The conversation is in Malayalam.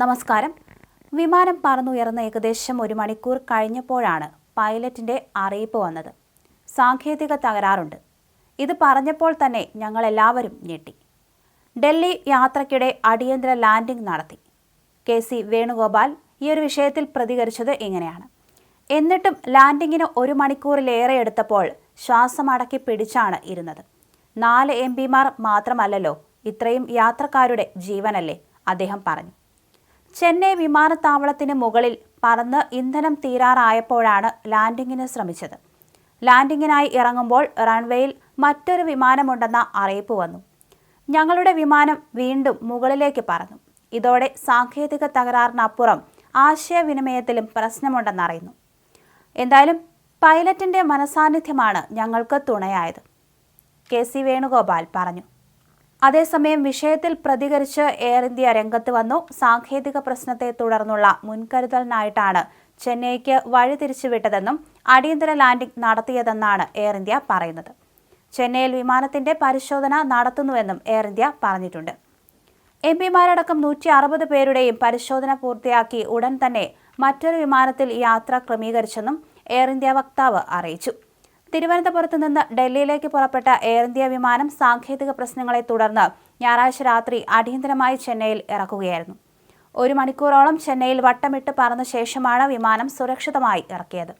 നമസ്കാരം. വിമാനം പറന്നുയർന്ന് ഏകദേശം ഒരു മണിക്കൂർ കഴിഞ്ഞപ്പോഴാണ് പൈലറ്റിന്റെ അറിയിപ്പ് വന്നത്. സാങ്കേതിക തകരാറുണ്ട്. ഇത് പറഞ്ഞപ്പോൾ തന്നെ ഞങ്ങളെല്ലാവരും ഞെട്ടി. ഡൽഹി യാത്രയ്ക്കിടെ അടിയന്തര ലാൻഡിംഗ് നടത്തി. കെ സി വേണുഗോപാൽ ഈ ഒരു വിഷയത്തിൽ പ്രതികരിച്ചത് ഇങ്ങനെയാണ്. എന്നിട്ടും ലാൻഡിങ്ങിന് ഒരു മണിക്കൂറിലേറെ എടുത്തപ്പോൾ ശ്വാസമടക്കി പിടിച്ചാണ് ഇരുന്നത്. നാല് എം പിമാർ മാത്രമല്ലല്ലോ ഇത്രയും യാത്രക്കാരുടെ ജീവനല്ലേ? അദ്ദേഹം പറഞ്ഞു. ചെന്നൈ വിമാനത്താവളത്തിന് മുകളിൽ പറന്ന് ഇന്ധനം തീരാറായപ്പോഴാണ് ലാൻഡിങ്ങിന് ശ്രമിച്ചത്. ലാൻഡിങ്ങിനായി ഇറങ്ങുമ്പോൾ റൺവേയിൽ മറ്റൊരു വിമാനമുണ്ടെന്ന അറിയിപ്പ് വന്നു. ഞങ്ങളുടെ വിമാനം വീണ്ടും മുകളിലേക്ക് പറന്നു. ഇതോടെ സാങ്കേതിക തകരാറിനപ്പുറം ആശയവിനിമയത്തിലും പ്രശ്നമുണ്ടെന്നറിയുന്നു എന്തായാലും പൈലറ്റിന്റെ മനസാന്നിധ്യമാണ് ഞങ്ങൾക്ക് തുണയായത്. കെ സി വേണുഗോപാൽ പറഞ്ഞു. അതേസമയം വിഷയത്തിൽ പ്രതികരിച്ച് എയർ ഇന്ത്യ രംഗത്ത് വന്നു. സാങ്കേതിക പ്രശ്നത്തെ തുടർന്നുള്ള മുൻകരുതലിനായിട്ടാണ് ചെന്നൈക്ക് വഴി വഴിതിരിച്ചുവിട്ടതെന്നും അടിയന്തര ലാൻഡിംഗ് നടത്തിയതെന്നാണ് എയർ ഇന്ത്യ പറയുന്നത്. ചെന്നൈയിൽ വിമാനത്തിന്റെ പരിശോധന നടത്തുന്നുവെന്നും എയർ ഇന്ത്യ പറഞ്ഞിട്ടുണ്ട്. എം പിമാരടക്കം നൂറ്റി അറുപത് പേരുടെയും പരിശോധന പൂർത്തിയാക്കി ഉടൻ തന്നെ മറ്റൊരു വിമാനത്തിൽ യാത്ര ക്രമീകരിച്ചെന്നും എയർ ഇന്ത്യ വക്താവ് അറിയിച്ചു. തിരുവനന്തപുരത്ത് നിന്ന് ഡൽഹിയിലേക്ക് പുറപ്പെട്ട എയർ ഇന്ത്യ വിമാനം സാങ്കേതിക പ്രശ്നങ്ങളെ തുടർന്ന് ഞായറാഴ്ച രാത്രി അടിയന്തരമായി ചെന്നൈയിൽ ഇറക്കുകയായിരുന്നു. ഒരു മണിക്കൂറോളം ചെന്നൈയിൽ വട്ടമിട്ട് പറന്ന ശേഷമാണ് വിമാനം സുരക്ഷിതമായി ഇറക്കിയത്.